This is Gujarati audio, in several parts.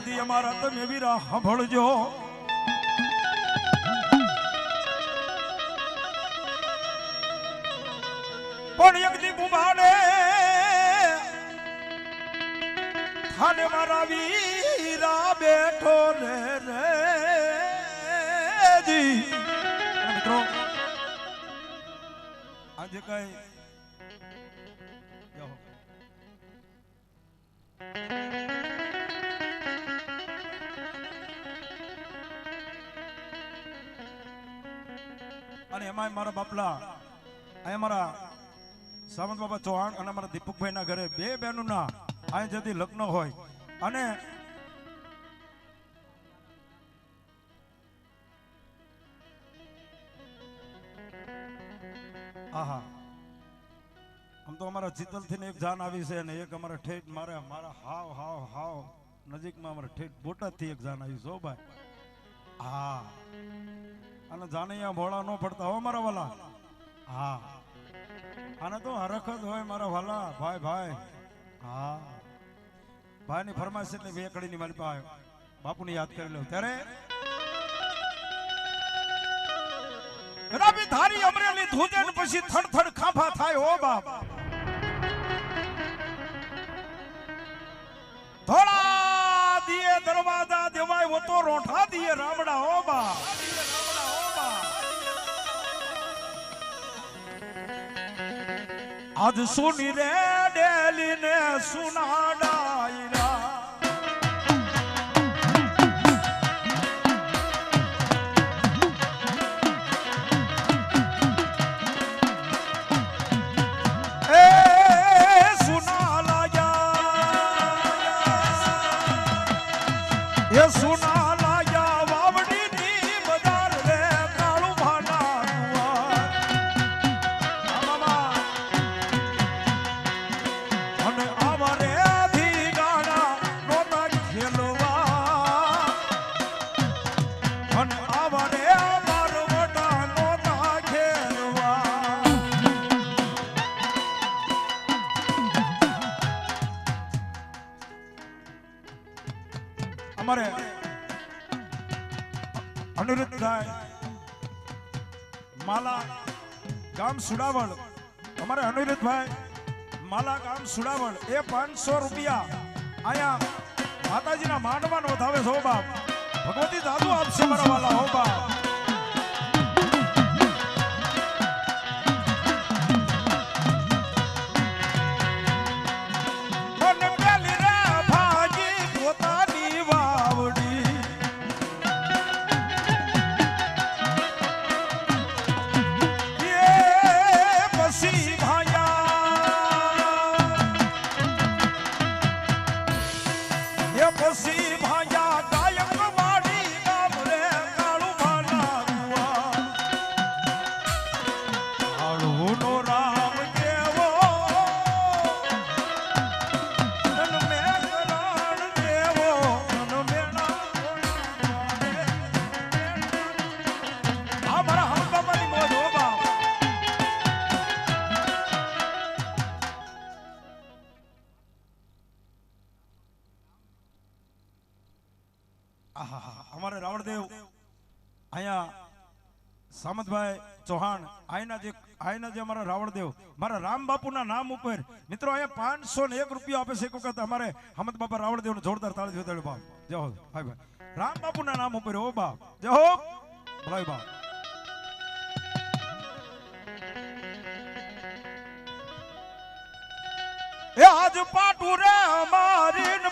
ઓલા અમારા તમે વીરા સાંભળજો. પણ એક દી બુમાડે થાને મારા વીરા બેઠો રે રે મિત્રો, આજે કઈ અને એમાં મારા બાપલા. મારા સામંત બાબા ચૌહાણ અને મારા દીપકભાઈ ના ઘરે બે બહેનો ના અહીં જતી લગ્ન હોય. અને આહા. આમ તો અમારા ચિતલથી એક જાન આવી છે અને એક અમારા ઠેઠ મારે, મારા હાવ હાવ હાવ નજીકમાં અમારા ઠેઠ બોટાદથી એક જાન આવી છે ભાઈ. હા. અને જાનૈયા ભોળા ન પડતા હો મારા વાલા. હા. આને તો હરખ જ હોય મારા વાલા. ભાઈ ભાઈ. હા. ભાઈની ફરમાઈશ એટલે બે કડીની મારી પાસે બાપુને યાદ કરી લો. ત્યારે રવિ ધારી અમરેલી ધૂજે પછી થડ થડ ખાંભા થાય હો બાપ. થોડા દિયે દરવાજા દેવાય વો તો રોઠા દિયે રામડા હો બાપ. આજ સુની રે ડેલી ને સુનાડાયરા ગામ સુડાવળ અમારે અનિરુદ્ધભાઈ, માલા ગામ સુડાવળ એ પાંચસો રૂપિયા અહીંયા માતાજીના માંડવાન વધાવે છે બાપ. ભગવતી દાદુ આપશે મારા વાલા, હો બાપ. એ અમારા રાવણદેવ મારા રામ બાપુના નામ ઉપર. મિત્રો, અહીંયા પાંચસો ને એક રૂપિયો આપે છે એક વખત અમારે હમદ બાપા રાવણદેવ નો જોરદાર તાળી જોતા બાપ. જય હો, ભાઈ ભાઈ. રામ બાપુના નામ ઉપર, હો બાપ. જય હો. ભાઈ બાપ. એ આજ પાટુ રે અમારી ન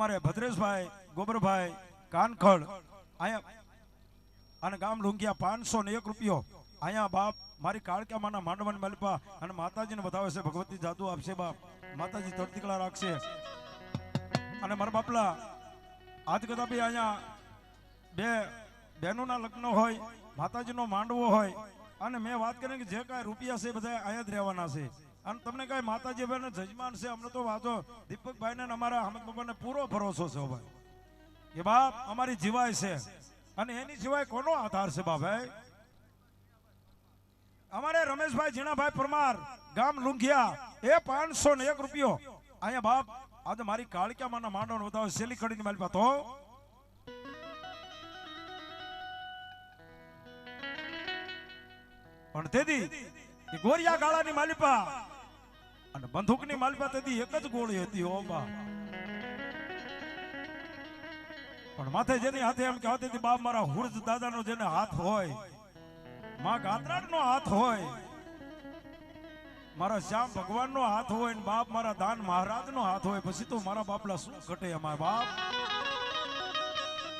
અમારે ભદ્રેશભાઈ, ગોબરભાઈ, કાનખડ, અહીંયા અને ગામ લુંગિયા પાંચસો ને એક રૂપિયો. અહીંયા બાપ, મારી કાળકામાના માંડવન મલપા અને માતાજીને વધાવે છે, ભગવતી જાદુ આપશે બાપ. માતાજી તરતીકલા રાખશે. અને મારા બાપલા, આજ કદાપી અહીંયા બે બહેનોના લગ્ન હોય, માતાજીનો માંડવો હોય, અને મેં વાત કરી કે જે કાંઈ રૂપિયા છે બધા અહીંયા જ રહેવાના છે. અને તમને કઈ માતાજી ભાઈને જજમાન છે, અમને તો વાંધો. દીપકભાઈ ને અમારા અહમદ બાબાને પૂરો ભરોસો છે, ભાઈ. કે બાપ, અમારી જીવાય છે. અને એની સિવાય કોનો આધાર છે બાભાઈ અમારે રમેશભાઈ જીણાભાઈ પરમાર, ગામ લુંઘિયા, એ પાંચસો ને એક રૂપિયો. અહીંયા બાપ, આજે મારી કાળક્યા માના માંડવાનો બતાવો સેલી કડીની મારી પાતો પણ તેથી ગોરિયા ગાળાની માલિપા. અને બંદૂકની માલિપા તેથી એક જ ગોળી હતી, ઓ પણ માથે જેની હાથે એમ કહેવાતી હતી, બાપ, મારા હુરજ દાદાનો જેને હાથ હોય, માં ગાત્રાળનો હાથ હોય, મારા શ્યામ ભગવાનનો હાથ હોય ને બાપ મારા દાન મહારાજ નો હાથ હોય, પછી તો મારા બાપલા શું ઘટે અમાર બાપ?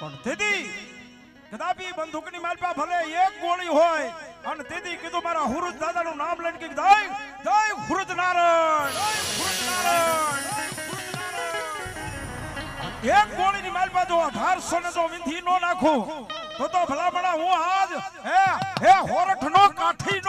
પણ તેથી કદાપી બંદૂકની માલિપા ભલે એક ગોળી હોય અને તેથી કીધું મારા હુરુજ દાદા નું નામ લઈને કીધું જય જય હુરુજ નારાયણ. એક ગોળીની માલપા જો અઢારસો ને જો વિંધી નો નાખું તો તો ભલામણા હું આજ, હે હે હોરઠ નો કાઠી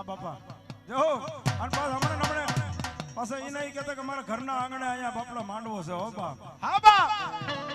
હા, બાપા. જો અને પાછા હમણાં હમણાં પાછા એ નહીં કહેતા કે મારા ઘરના આંગણે અહીંયા બાપલો માંડવો છે, હો, બાપ. હા, બાપ.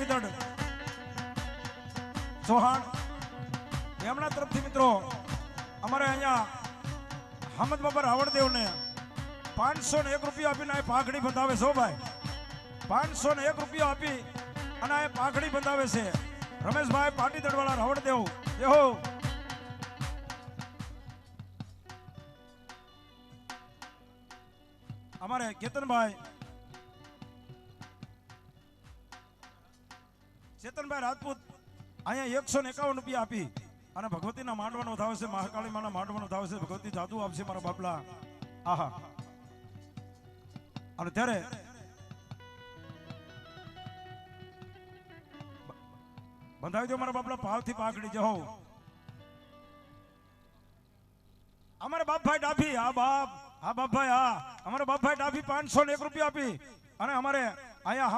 રમેશભાઈ ચૌહાણ. એમના તરફથી મિત્રો, અમારે અહીંયા હમદ બાબા રાવણદેવને પાંચસો ને એક રૂપિયા આપીને આ પાઘડી બંધાવે છો ભાઈ. પાંચસો ને એક રૂપિયા આપી અને આ પાઘડી બંધાવે છે. રમેશભાઈ પાટીદડ વાળા રાવણદેવ જે હો. અમારે કેતનભાઈ ચેતનભાઈ રાજપૂત, અહીંયા એકસો ને એકાવન રૂપિયા આપી. અને ભગવતીના માંડવાનો થાવ મહાકાળી માના માંડવાનો થાવ ભગવતી જાદુ આપશે મારા બાપલા. આહા. અને ત્યારે બંધાવી દો મારા બાપલા ભાવથી પાકડી જહો. અમારા બાપભાઈ ડાભી, આ બાપ હા બાપભાઈ હા અમારા બાપભાઈ ડાભી પાંચસો ને એક રૂપિયા આપી. અને અમારે અહીંયા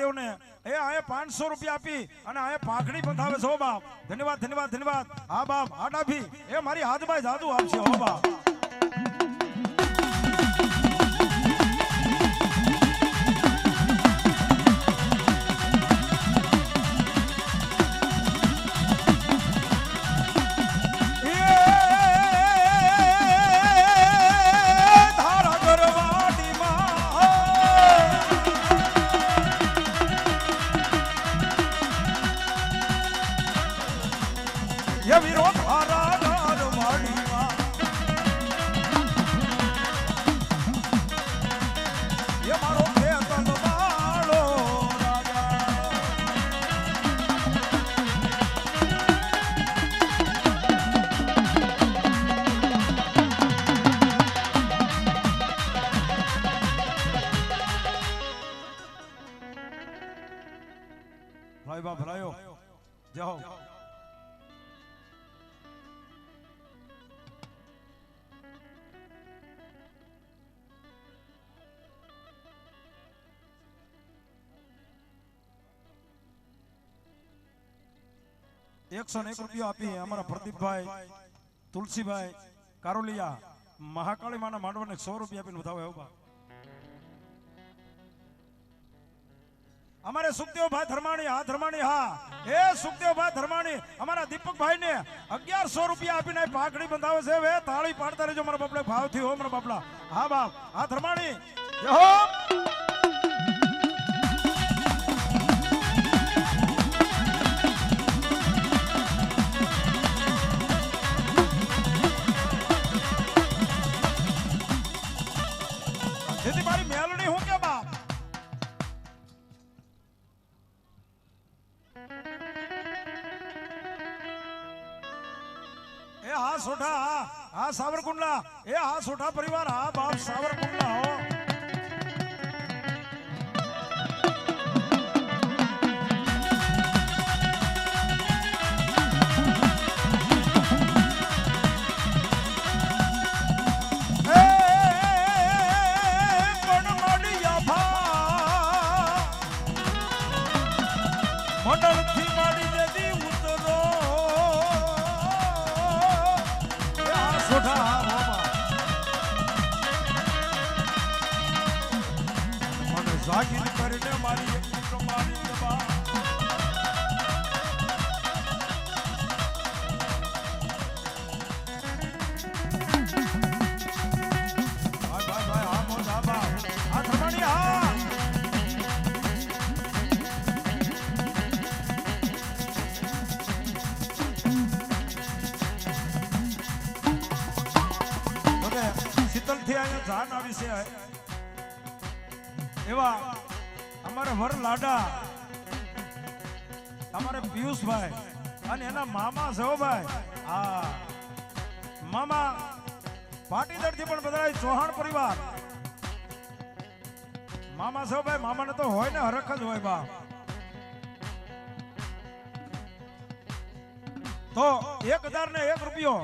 દેવ ને એ અહીંયા પાંચસો રૂપિયા આપી અને અહીંયા પાઘડી બંધાવે છે, હો બાપ. ધન્યવાદ ધન્યવાદ ધન્યવાદ. હા બાપ, હા ડાભી. એ મારી હાથભાઈ જાદુ આપશે, હો બાપ. એકસો ને એક રૂપિયા આપી અમારા પ્રદીપભાઈ, તુલસીભાઈ, કારોલિયા મહાકાળી માના માંડવાને સો રૂપિયા આપીને અમારે સુખદેવભાઈ ધર્માણી, હા ધર્માણી, હા. એ સુખદેવભાઈ ધર્માણી, અમારા દીપકભાઈ ને અગિયારસો રૂપિયા આપીને પાઘડી બંધાવે છે, હવે તાળી પાડતા રહેજો, મારા બાપડે ભાવથી હો, મારા બાપલા. હા બાપ, હા ધર્માણી. જય હા સોઢા પરિવાર હા બાપ સાવરકુંડલા ચૌહાણ પરિવાર. મામા જવભાઈ મામાને તો હોય ને હરખ જ હોય બા તો એક હજાર ને એક રૂપિયો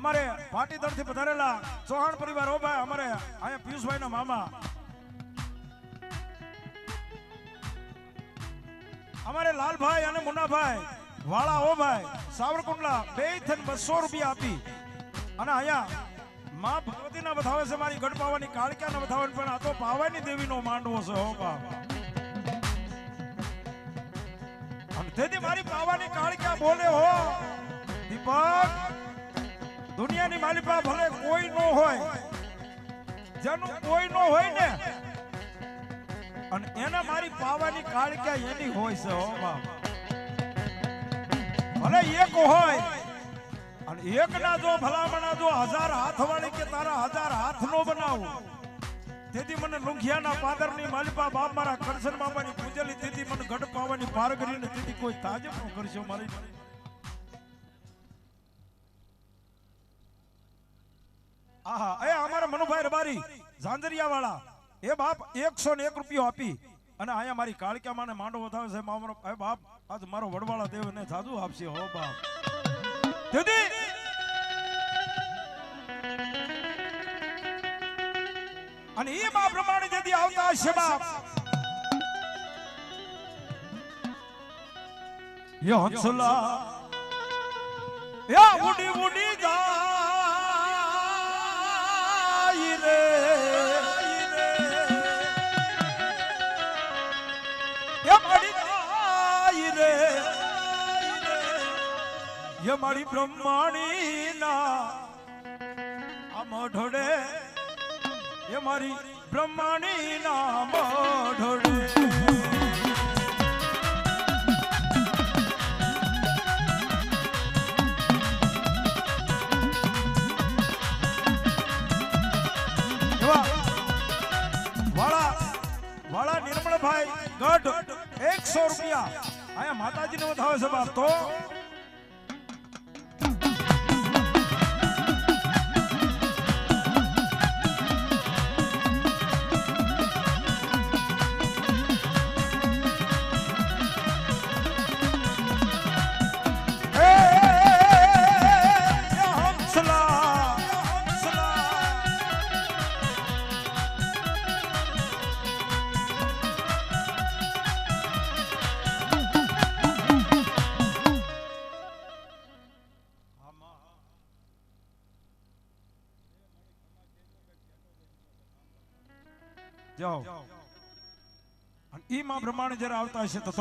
અમારે પાટીદારથી પધારેલા ચૌહાણ પરિવાર, ઓ ભાઈ, અમારે અહીંયા પિયુષભાઈ ના મામા. અમારે લાલભાઈ અને મુન્નાભાઈ, વાળા, ઓ ભાઈ, સાવરકુંડલા બે થઈને બસો રૂપિયા આપી. અને અહીંયા માં શક્તિ ના બતાવે છે, મારી ગઢ પાવાની કાળક્યા ના બતાવે પણ આ તો પાવાની દેવી નો માંડવો છે, હો બાપ. અને તેથી મારી પાવાની કાળક્યા બોલે, હો, દીપક, દુનિયાની માલિપા ભલે કોઈ નો હોય, જેનું કોઈ નો હોય ને, અને એને મારી પાવાની કાળ એની હોય છે, હો બાપ. ભલે એક હોય એક ના જો ભલામણા જો હજાર હાથ વાળી કે તારા હજાર હાથ નો બનાવું. તેથી મને લુંઘિયાના પાદરની માલિપા બાપ મારા કરશન બાબાની પૂજેલી તેથી મને ગઢ પાવાની પાર કરીને તેથી કોઈ તાજ ન કરશો મારી. આહા, એ અમારા મનુભાઈ રબારી ઝાંઝરિયા એ બાપ એકસો ને એક રૂપિયો આપી. અને અહીંયા મારી કાળક્યા માને માંડો વધાવે છે મારો એ બાપ, આજ મારો વડવાળા દેવ ને જાદુ આપશે, હો બાપ. તેથી અને એ બા પ્રમાણે જેથી આવતા હશે બાપ યો હંસલા. યા ઉડી ઉડી જાય રે. મારી જાય રે. યા મારી બ્રહ્માણી ના આ મોઢડે એ મારી બ્રહ્માણી નામ ઢોળે વાળા નિર્મળભાઈ ગઢ એકસો રૂપિયા. અહીંયા માતાજીને વધાવે છે બાપ તો. જાઓ. અને ઈ માં પ્રમાણે જયારે આવતા હશે તો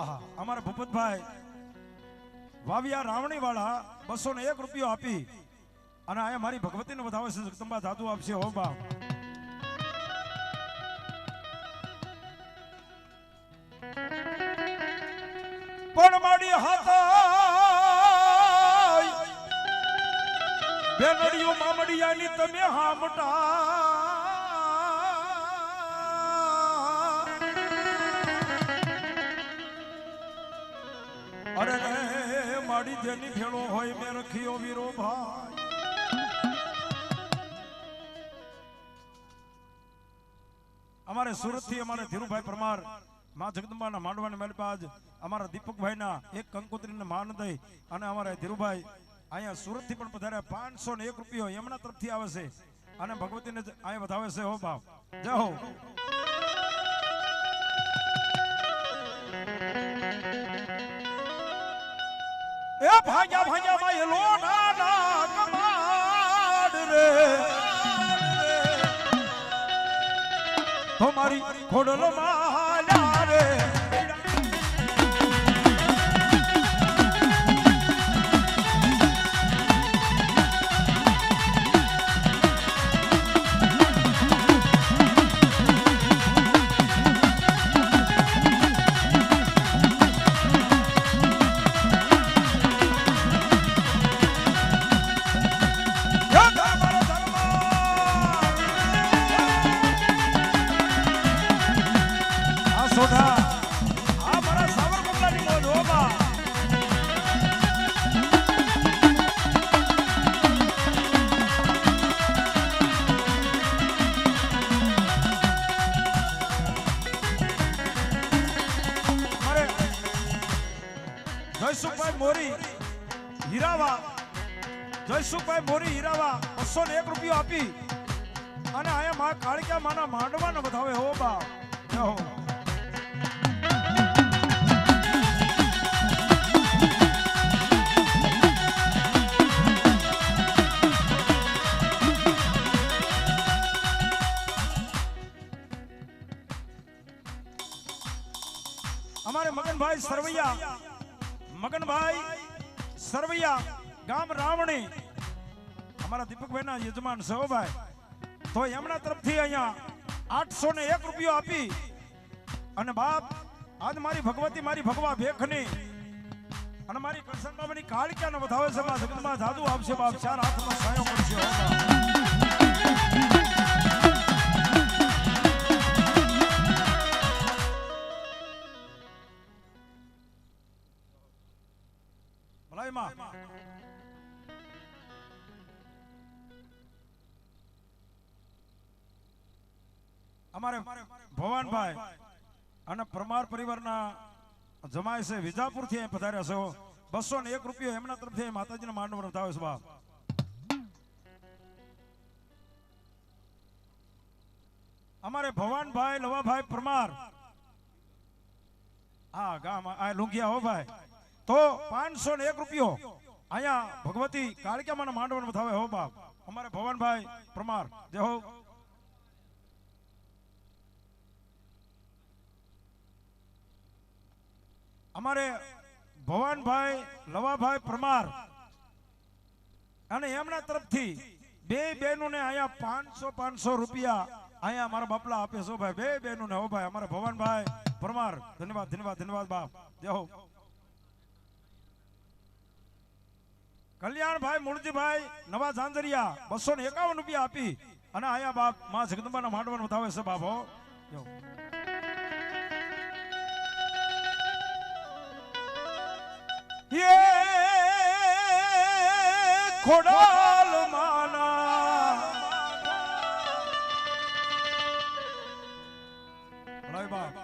આહા, અમારા ભૂપતભાઈ, વાવિયા રાવણી વાળા બસો ને એક રૂપિયો આપી. અને અહીંયા મારી ભગવતીને વધાવે છે, જગદંબા ધાતુ આપશે, હો બા પણ માડી હાથ બેનડીઓ મામડિયાની તમે હામટા જેની ભેળો હોય, મેં રખ્યો વીરો ભાઈ. અમારે સુરતથી અમારે ધીરુભાઈ પરમાર, માં જગદંબાના માંડવાની મેલપાજ અમારા દીપકભાઈના એક કંકોત્રીને માન દઈ અને અમારા ધીરુભાઈ, અહીંયા સુરતથી પણ પધાર્યા પાંચસો ને એક રૂપિયો એમના તરફથી આવે છે અને ભગવતીને અહીંયા વધાવે છે, હો બાપ. જય હો. એ ભાજા ભાગ્યા માં એ લોટાના કમાડ રે. તમારી ખોડલો માલ્યા રે. જયસુખભાઈ મોરી હીરાવા બસો ને એક રૂપિયો આપી. અને આયા મા કાળક્યા માના માંડવાને વધાવે હો બા હો. અમારે મગનભાઈ સરવૈયા. મગનભાઈ સરવૈયા, ગામ રાવણી. અમારા દીપકભાઈના યજમાન હો તો એમના તરફથી અહીંયા આઠસો ને એક રૂપિયો આપી અને બાપ, આજ મારી ભગવતી મારી ભગવા ભેખની અને મારી કરશન બાબાની કાળક્યાને વધાવે છે, માં જગતમાં જાદુ આપશે, બાપ, ચાર હાથમાં સાયો પડશે અમારે ભવાનભાઈ અને પરમાર પરિવારના જમાય છે વિજાપુરથી પધાર્યા છો. બસો ને એક રૂપિયો એમના તરફથી માતાજીના માંડવ રથાવે છે, બાપ. અમારે ભવાનભાઈ લવાભાઈ પરમાર. હા ગામ આ લુંગિયા હો ભાઈ. તો પાંચસો ને એક રૂપિયો અહીંયા ભગવતી કાળક્યામાં માંડવાનું બતાવે હો, બાપ. અમારે ભવાનભાઈ, પરમાર. જય હો. અમારે ભવાનભાઈ, લવાભાઈ પરમાર અને એમના તરફથી બે બહેનોને અહીંયા પાંચસો પાંચસો રૂપિયા અહીંયા મારા બાપલા આપે છો ભાઈ. બે બહેનોને, હો ભાઈ, અમારા ભવાનભાઈ પરમાર. ધન્યવાદ ધન્યવાદ ધન્યવાદ, બાપ. જય કલ્યાણભાઈ મૂળજીભાઈ નવા ઝાંઝરિયા બસો ને એકાવન રૂપિયા આપી અને આયા બાપમાં જગદંબાના માંડવાનું બતાવે છે, બાપ યે ખોડાલ માના. ભલાઈ બાપ,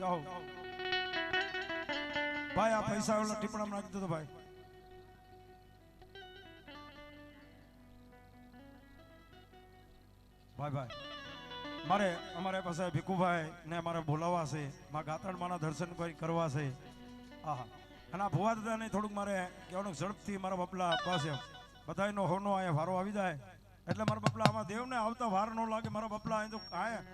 જાઓ. ભાઈ, આ પૈસા ઓલા ટીપણામાં નાખી દેતો ભાઈ. ભાઈ ભાઈ, મારે અમારે પાસે ભીખુભાઈ ને મારે બોલાવવા છે. મારા ગાતરમાના દર્શન કરવા છે. આહા. અને આ ભુવા દાદાને થોડુંક મારે કહેવાનું ઝડપથી મારા બપલા પાસે બધાયનો હોનો અહીંયા વારો આવી જાય. એટલે મારા બપલા આમાં દેવને આવતા વાર ન લાગે, મારા બપલા અહીં તો આયા.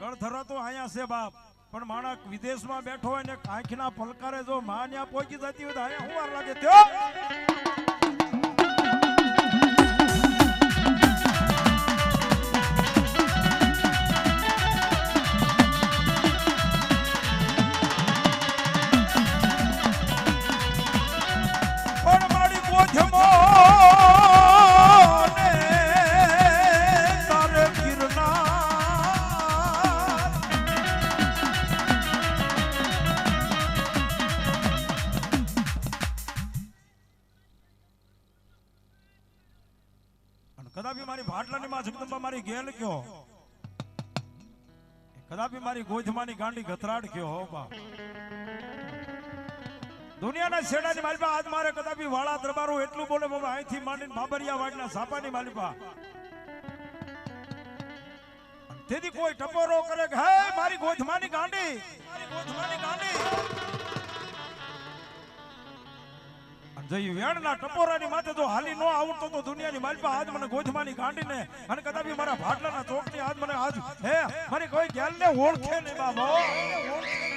ગણધરા તો અહીંયા છે બાપ, પણ માણસ વિદેશમાં બેઠો હોય ને આંખના પલકારે જો માં ત્યાં પહોંચી જતી હોય તો અહીંયા શું વાર લાગે? ત્યો! કદાપી મારી ભાટલાની માં જગદંબા મારી ગેલ કયો કદાપી મારી ગોધમાની ગાંડી ગથરાડ કયો હો બા દુનિયાના શેડાની માલિપા, આજ મારે કદાપી વાળા દરબારો એટલું બોલે બાબા અહીંથી માંડીને બાબરિયા વાડના સાપાની માલિપા. તેથી કોઈ ટપોરો કરે કે, હે મારી ગોધમાની ગાંડી, મારી ગોધમાની ગાંડી. જઈ વેણના ટપોરાની માથે જો હાલી નો આવડતો તો દુનિયાની માલપા આજ મને ગોધમાની ગાંડીને અને કદાપી મારા ભાટલાના ચોકની આજ મને આજ હે, મારી કોઈ ગેલને ઓળખે નહીં બાબા. કોને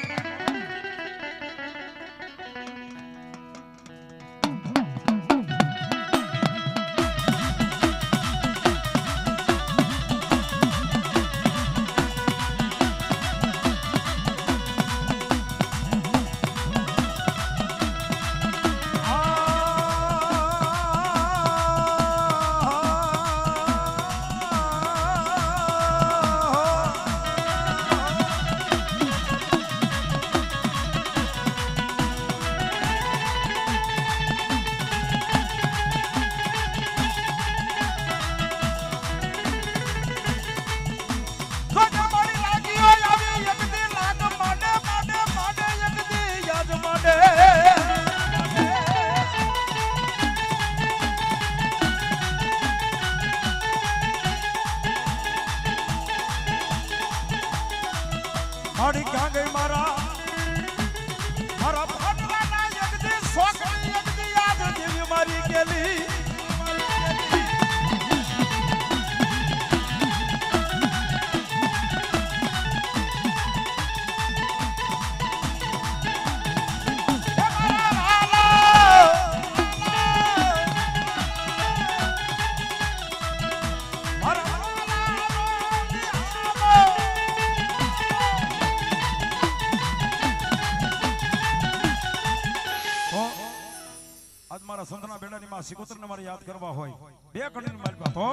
કડીની મારી તો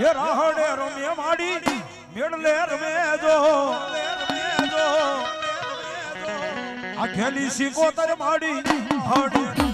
એ રાહડે રમે માડી મેળલે રમે જો. આ ખેલી સિકોતર માડી, હડે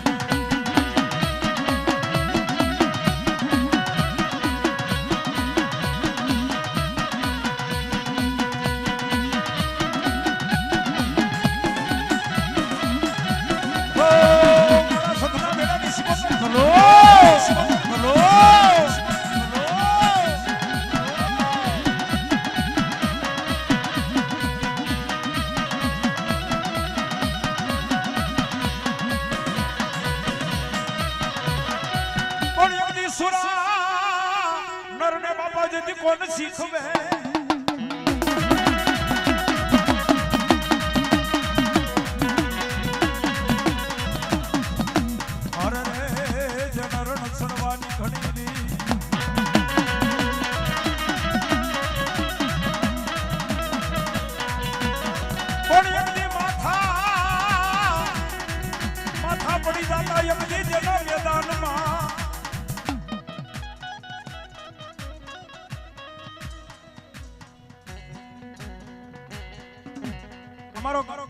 અમારો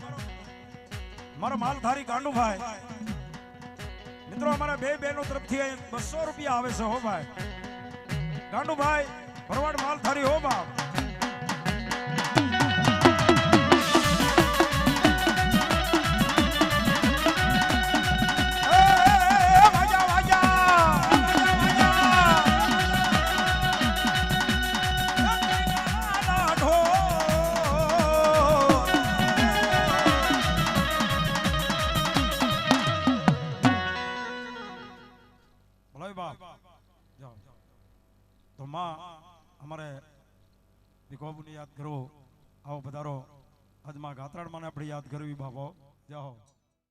મારો માલધારી ગાંડુભાઈ. મિત્રો, અમારા બે બહેનો તરફથી બસો રૂપિયા આવે છે હો ભાઈ. ગાંડુભાઈ ભરવાડ માલધારી હો બાપ.